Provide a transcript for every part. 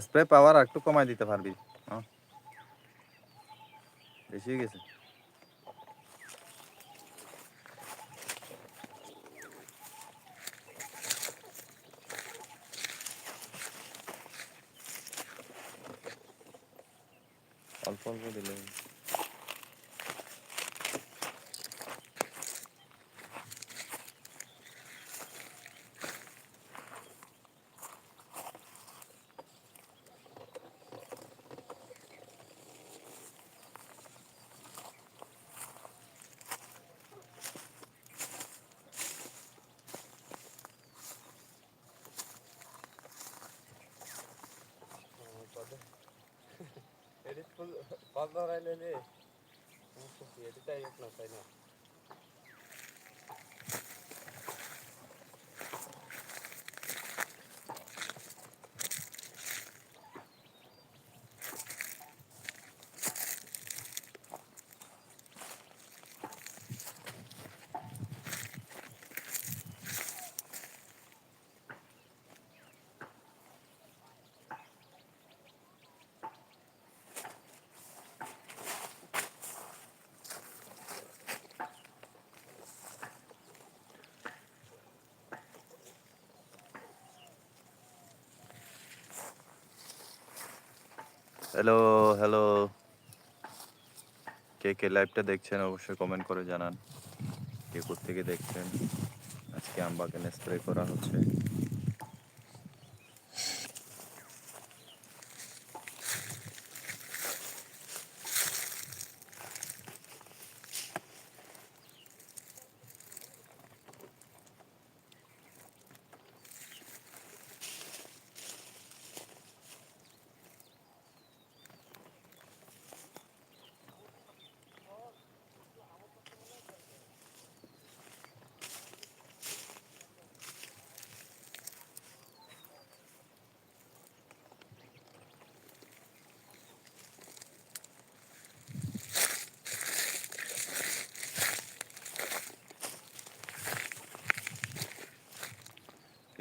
Spray পাওয়ার আর একটু কমাই দিতে পারবি। হ্যাঁ। বেশি হয়ে গেছে। অল্প অল্প দিলে पडीत फुल पाच दहा राहिलेले येते काय येत नसायला হ্যালো হ্যালো কে কে লাইভটা দেখছেন অবশ্যই কমেন্ট করে জানান। কে থেকে দেখছেন? আজকে আম বাগানে স্প্রে করা হচ্ছে।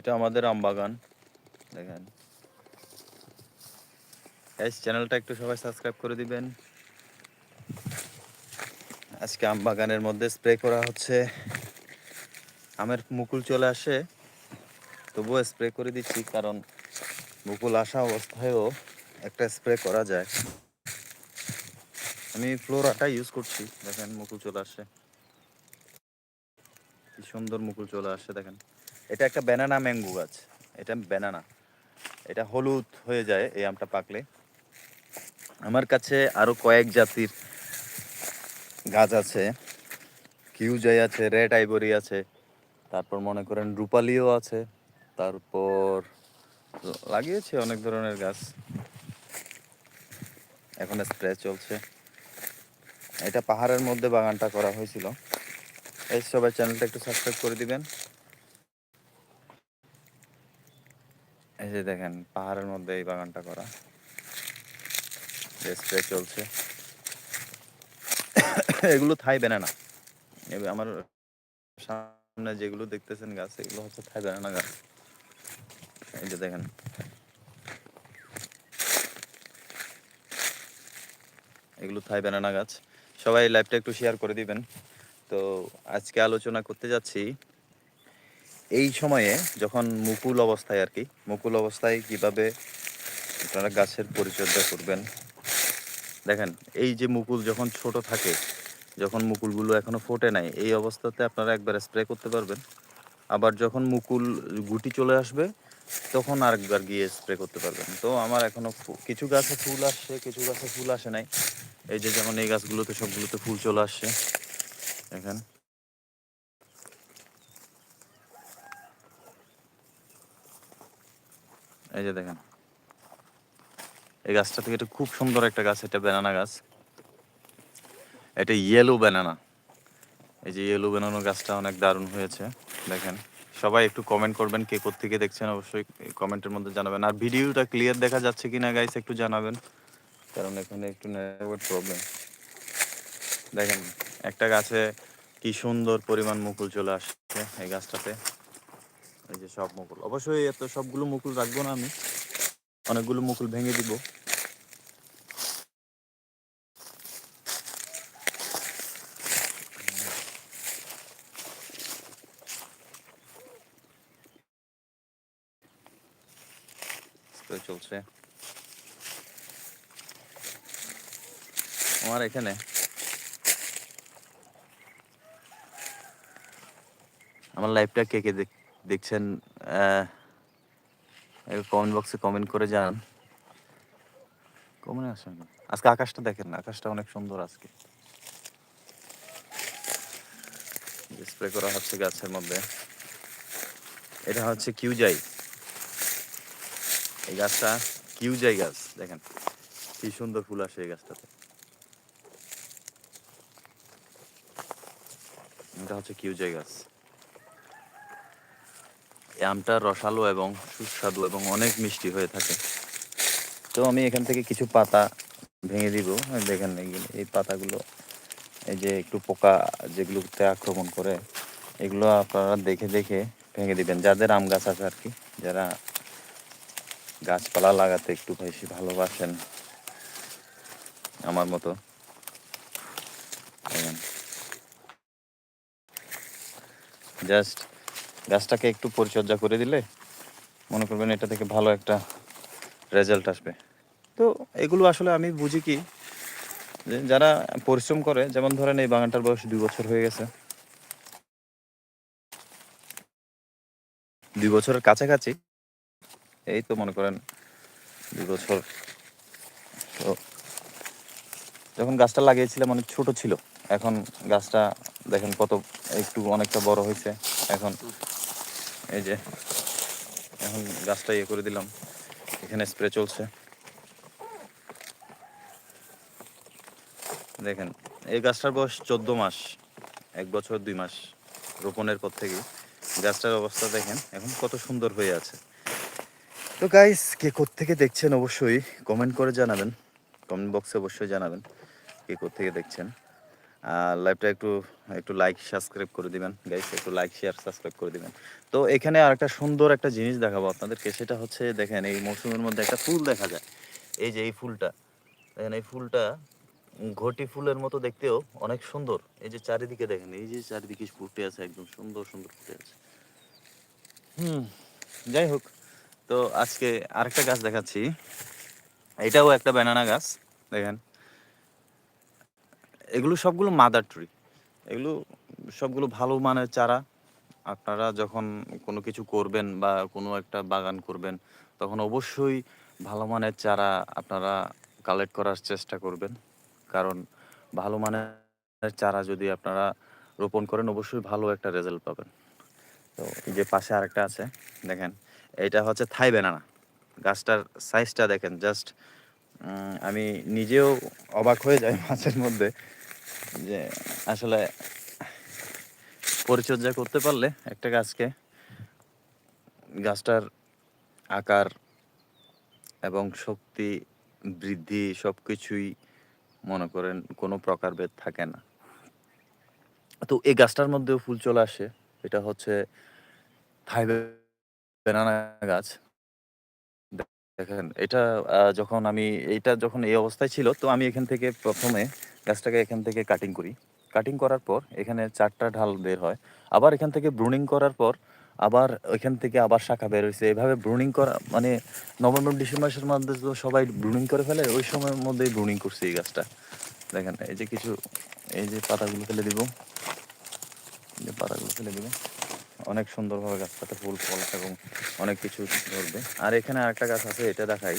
এটা আমাদের আম বাগান দেখেন। এই চ্যানেলটা একটু সবাই সাবস্ক্রাইব করে দিবেন। আজকে আম বাগানের মধ্যে স্প্রে করা হচ্ছে। আমের মুকুল চলে আসে। তবুও স্প্রে করে দিচ্ছি কারণ মুকুল আসা অবস্থায়ও একটা স্প্রে করা যায়। আমি ফ্লোরাটা ইউজ করছি। দেখেন মুকুল চলে আসে। কি সুন্দর মুকুল চলে আসে, দেখেন। এটা একটা ব্যানানা ম্যাঙ্গো গাছ। এটা ব্যানানা এটা হলুদ হয়ে যায় এই আমটা পাকলে। আমার কাছে আরও কয়েক জাতির গাছ আছে। কিউজাই আছে, রেড আইভরি আছে, তারপর মনে করেন রূপালিও আছে, তারপর লাগিয়েছে অনেক ধরনের গাছ। এখন স্প্রে চলছে। এটা পাহাড়ের মধ্যে বাগানটা করা হয়েছিল। এই সবাই চ্যানেলটা একটু সাবস্ক্রাইব করে দিবেন। এই যে দেখেন, পাহাড়ের মধ্যে এই বাগানটা করা। স্প্রে চলছে। এগুলো থাই এবার আমার সামনে যেগুলো দেখতেছেন গাছ, এগুলো হচ্ছে থাই ব্যানানা গাছ। এই যে দেখেন। এগুলো থাই ব্যানানা গাছ। সবাই লাইভটা একটু শেয়ার করে দিবেন। তো আজকে আলোচনা করতে যাচ্ছি এই সময়ে যখন মুকুল অবস্থায় আর কি, মুকুল অবস্থায় কীভাবে আপনারা গাছের পরিচর্যা করবেন? দেখেন, এই যে মুকুল যখন ছোট থাকে, যখন মুকুলগুলো এখনও ফোটে নাই, এই অবস্থাতে আপনারা একবার স্প্রে করতে পারবেন। আবার যখন মুকুল গুটি চলে আসবে, তখন আরেকবার গিয়ে স্প্রে করতে পারবেন। তো আমার এখনও কিছু গাছে ফুল আসছে, কিছু গাছে ফুল আসে নাই। এই যে যেমন এই গাছগুলোতে সবগুলোতে ফুল চলে আসছে। দেখেন। এই যে দেখেন। এই গাছটা থেকে এটা খুব সুন্দর একটা গাছ, এটা ব্যানানা গাছ। এটা ইয়েলো ব্যানানা এই যে ইয়েলো ব্যানানা গাছটা অনেক দারুণ হয়েছে, দেখেন। সবাই একটু কমেন্ট করবেন কে থেকে দেখছেন, অবশ্যই কমেন্টের মধ্যে জানাবেন। আর ভিডিওটা ক্লিয়ার দেখা যাচ্ছে কিনা গাইস একটু জানাবেন। কারণ এখানে একটু নেটওয়ার্ক প্রবলেম দেখেন, একটা গাছে কি সুন্দর পরিমাণ মুকুল চলে আসছে এই গাছটাতে। এই যে সব মুকুল। অবশ্যই এত সবগুলো মুকুল রাখব না আমি। অনেকগুলো মুকুল ভেঙে দিব। চলছে। আমার এখানে আমার লাইভটা কে কে দেখ- দেখছেন কমেন্ট বক্সে কমেন্ট করে জানান কমেন্ট আসেন। আজকে আকাশটা দেখেন না আকাশটা অনেক সুন্দর আজকে। স্প্রে করা হচ্ছে গাছের মধ্যে। এটা হচ্ছে কিউজাই। এই গাছটা কিউজাই গাছ দেখেন। কি সুন্দর ফুল আসে এই গাছটাতে। এটা হচ্ছে কিউজাই গাছ। আমটা রসালো এবং সুস্বাদু এবং অনেক মিষ্টি হয়ে থাকে। তো আমি এখান থেকে কিছু পাতা ভেঙে দিব। দেখেন এই পাতাগুলো, এই যে একটু পোকা যেগুলোতে আক্রমণ করে, এগুলো আপনারা দেখে দেখে ভেঙে দিবেন। যাদের আম গাছ আছে আর কি, যারা গাছপালা লাগাতে একটু বেশি ভালোবাসেন আমার মতো। জাস্ট গাছটাকে একটু পরিচর্যা করে দিলে মনে করবেন এটা থেকে ভালো একটা রেজাল্ট আসবে। তো এগুলো আসলে আমি বুঝি কি, যে যারা পরিশ্রম করে, যেমন ধরেন এই বাগানটার বয়স দুই বছর হয়ে গেছে। দুই বছরের কাছাকাছি, এই তো মনে করেন দুই বছর। তো যখন গাছটা লাগিয়েছিলাম, অনেক ছোট ছিল। এখন গাছটা দেখেন কত, একটু অনেকটা বড় হয়েছে। এখন এই যে, এখন গাছটা ইয়ে করে দিলাম। এখানে স্প্রে চলছে। দেখেন, এই গাছটার বয়স চোদ্দ মাস, এক বছর দুই মাস, রোপণের পর থেকে গাছটার অবস্থা দেখেন, এখন কত সুন্দর হয়ে আছে। তো গাইস কে থেকে দেখছেন অবশ্যই কমেন্ট করে জানাবেন। কমেন্ট বক্সে অবশ্যই জানাবেন, কে থেকে দেখছেন। লাইভটা একটু একটু লাইক সাবস্ক্রাইব করে দিবেন গাইস একটু লাইক শেয়ার সাবস্ক্রাইব করে দিবেন। তো এখানে আরেকটা সুন্দর একটা জিনিস দেখাবো আপনাদেরকে, সেটা হচ্ছে দেখেন, এই মৌসুমের মধ্যে একটা ফুল দেখা যায়। এই যে এই ফুলটা, দেখেন, এই ফুলটা ঘটি ফুলের মতো দেখতেও অনেক সুন্দর। এই যে চারিদিকে দেখেন, এই যে চারিদিকে ফুটে আছে, একদম সুন্দর সুন্দর ফুটে আছে। হুম, যাই হোক, তো আজকে আরেকটা গাছ দেখাচ্ছি। এটাও একটা ব্যানানা গাছ, দেখেন। এগুলো সবগুলো মাদার ট্রি এগুলো সবগুলো ভালো মানের চারা। আপনারা যখন কোনো কিছু করবেন বা কোনো একটা বাগান করবেন, তখন অবশ্যই ভালো মানের চারা আপনারা কালেক্ট করার চেষ্টা করবেন। কারণ ভালো মানের চারা যদি আপনারা রোপণ করেন, অবশ্যই ভালো একটা রেজাল্ট পাবেন। তো যে পাশে আরেকটা আছে, দেখেন এটা হচ্ছে থাই ব্যানানা। গাছটার সাইজটা দেখেন জাস্ট আমি নিজেও অবাক হয়ে যাই মাছের মধ্যে যে আসলে পরিচর্যা করতে পারলে একটা গাছকে, গাছটার আকার এবং শক্তি, বৃদ্ধি সব কিছুই মনে করেন কোনো প্রকারভেদ থাকে না। তো এই গাছটার মধ্যেও ফুল চলে আসে, এটা হচ্ছে থাই বেনানা গাছ। দেখেন, এটা যখন আমি এটা যখন এই অবস্থায় ছিল, তো আমি এখান থেকে প্রথমে গাছটাকে এখান থেকে কাটিং করি। কাটিং করার পর এখানে চারটা ঢাল বের হয়। আবার এখান থেকে ব্রুনিং করার পর আবার ওইখান থেকে আবার শাখা বের হয়েছে এভাবে ব্রুনিং করা মানে নভেম্বর ডিসেম্বর মাসের মধ্যে তো সবাই ব্রুনিং করে ফেলে, ওই সময়ের মধ্যেই ব্রুনিং করছে এই গাছটা। দেখেন, এই যে কিছু, এই যে পাতাগুলো ফেলে দিব। এই যে পাতাগুলো ফেলে দিব। অনেক সুন্দরভাবে গাছটাতে ফুল, ফল এবং অনেক কিছু ধরবে। আর এখানে আরেকটা গাছ আছে, এটা দেখাই।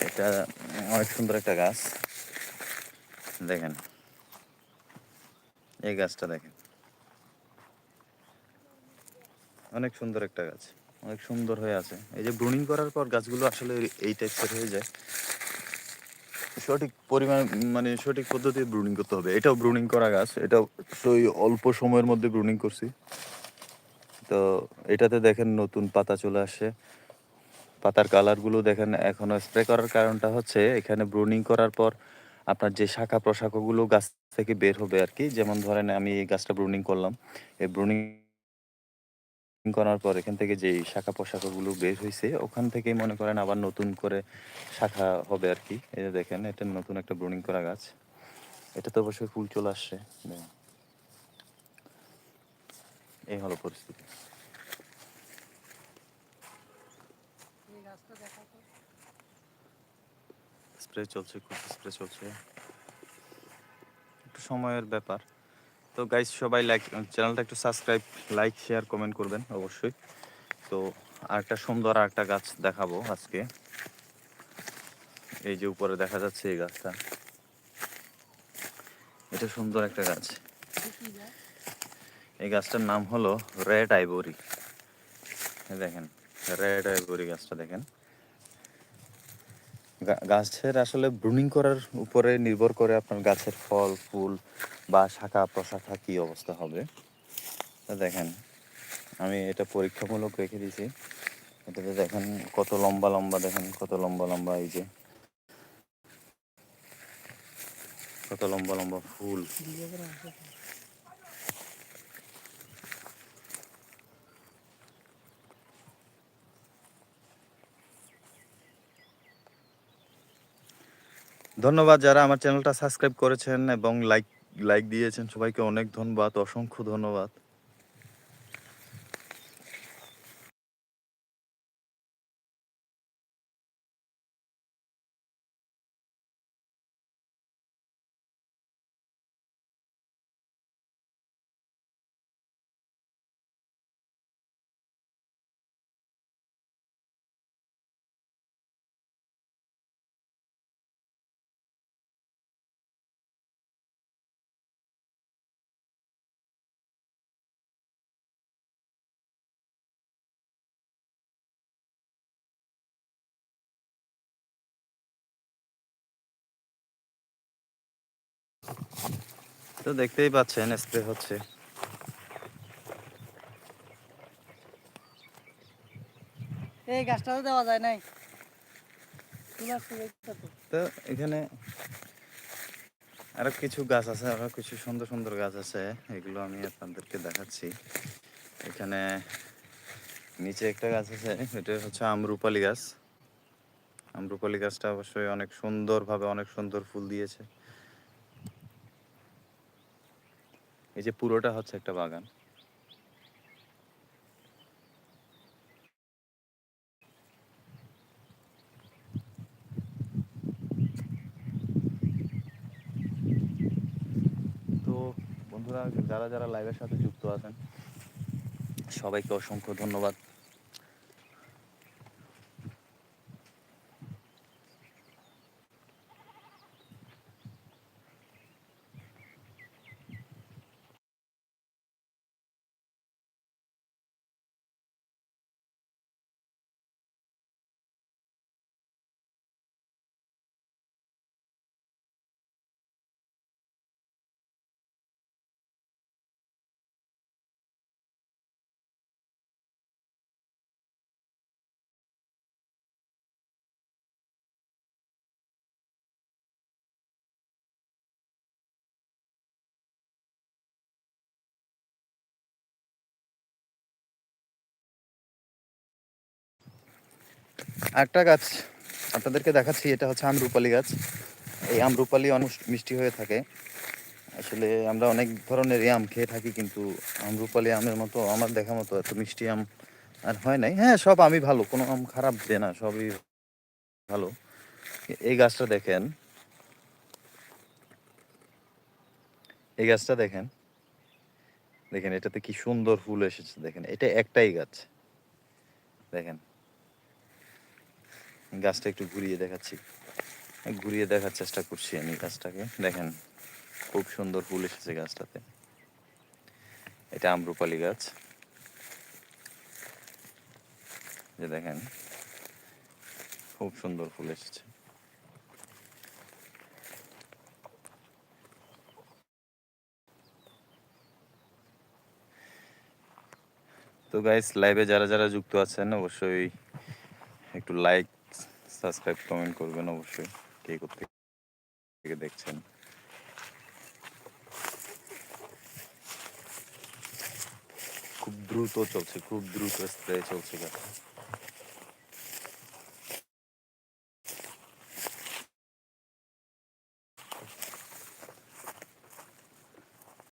এটা অনেক সুন্দর একটা গাছ। দেখেন। এই গাছটা দেখেন। অনেক সুন্দর একটা গাছ। অনেক সুন্দর হয়ে আছে। এই যে ব্রুনিং করার পর গাছগুলো আসলে এই টাইপের হয়ে যায়। সঠিক পরিমাণ মানে সঠিক পদ্ধতি ব্রুনিং করতে হবে। এটাও ব্রুনিং করা গাছ। এটাও সেই অল্প সময়ের মধ্যে ব্রুনিং করছি। তো এটাতে দেখেন নতুন পাতা চলে আসে পাতার কালারগুলো দেখেন এখনও স্প্রে করার কারণটা হচ্ছে এখানে ব্রুনিং করার পর আপনার যে শাখা প্রশাখাগুলো গাছ থেকে বের হবে আর কি যেমন ধরেন আমি এই গাছটা ব্রুনিং করলাম। এই ব্রুনিং করার পর এখান থেকে যে শাখা পোশাকাগুলো বের হয়েছে ওখান থেকেই মনে করেন আবার নতুন করে শাখা হবে আর কি এই দেখেন, এটা নতুন একটা ব্রুনিং করা গাছ। এটা তো অবশ্যই ফুল চলে আসছে। এই হলো পরিস্থিতি। স্প্রে চলছে, খুব স্প্রে চলছে। একটু সময়ের ব্যাপার। তো গাইস সবাই লাইক চ্যানেলটা একটু সাবস্ক্রাইব লাইক শেয়ার কমেন্ট করবেন অবশ্যই। তো আরেকটা সুন্দর আরেকটা গাছ দেখাবো আজকে। এই যে উপরে দেখা যাচ্ছে এই গাছটা। এটা সুন্দর একটা গাছ। এই গাছটার নাম হলো রেড আইভরি। দেখেন, রেড আইবরি গাছটা দেখেন। গাছের আসলে ব্রুনিং করার উপরে নির্ভর করে আপনার গাছের ফল, ফুল বা শাখা প্রশাখা কি অবস্থা হবে। দেখেন, আমি এটা পরীক্ষামূলক রেখে দিয়েছি। এটাতে দেখেন কত লম্বা লম্বা, দেখেন কত লম্বা লম্বা এই যে। কত লম্বা লম্বা ফুল ভিডিও করে আসে তো। ধন্যবাদ যারা আমার চ্যানেলটা সাবস্ক্রাইব করেছেন এবং লাইক লাইক দিয়েছেন। সবাইকে অনেক ধন্যবাদ, অসংখ্য ধন্যবাদ। তো দেখতেই পাচ্ছেন স্প্রে হচ্ছে। এই গাছটা তো দেওয়া যায় নাই। তো এখানে আরও কিছু গাছ আছে আরও কিছু সুন্দর সুন্দর গাছ আছে এগুলো আমি আপনাদেরকে দেখাচ্ছি। এখানে নিচে একটা গাছ আছে এটা হচ্ছে আমরুপালি গাছ। আমরুপালি গাছটা অবশ্যই অনেক সুন্দরভাবে অনেক সুন্দর ফুল দিয়েছে। এই যে পুরোটা হচ্ছে একটা বাগান। তো বন্ধুরা, যারা যারা লাইভের সাথে যুক্ত আছেন, সবাইকে অসংখ্য ধন্যবাদ। একটা গাছ আপনাদেরকে দেখাচ্ছি, এটা হচ্ছে আমরুপালি গাছ। এই আমরুপালি অনেক মিষ্টি হয়ে থাকে। আসলে আমরা অনেক ধরনের আম খেয়ে থাকি, কিন্তু আমরুপালি আমের মতো, আমার দেখা মতো এত মিষ্টি আম আর হয় নাই। হ্যাঁ সব আমি ভালো, কোনো আম খারাপ যে না, সবই ভালো। এই গাছটা দেখেন। এই গাছটা দেখেন। দেখেন, এটাতে কি সুন্দর ফুল এসেছে, দেখেন। এটা একটাই গাছ। দেখেন। গাছটা একটু ঘুরিয়ে দেখাচ্ছি। ঘুরিয়ে দেখার চেষ্টা করছি আমি গাছটাকে। দেখেন, খুব সুন্দর ফুল এসেছে গাছটাতে। এটা আমরুপালি গাছ। যে দেখেন, খুব সুন্দর ফুল এসেছে। তো গাইস, লাইভে যারা যারা যুক্ত আছেন, অবশ্যই একটু লাইক সাবস্ক্রাইব কমেন্ট করবেন অবশ্যই, কে করতে থেকে দেখছেন। খুব দ্রুত চলছে, খুব দ্রুত চলছে গাছে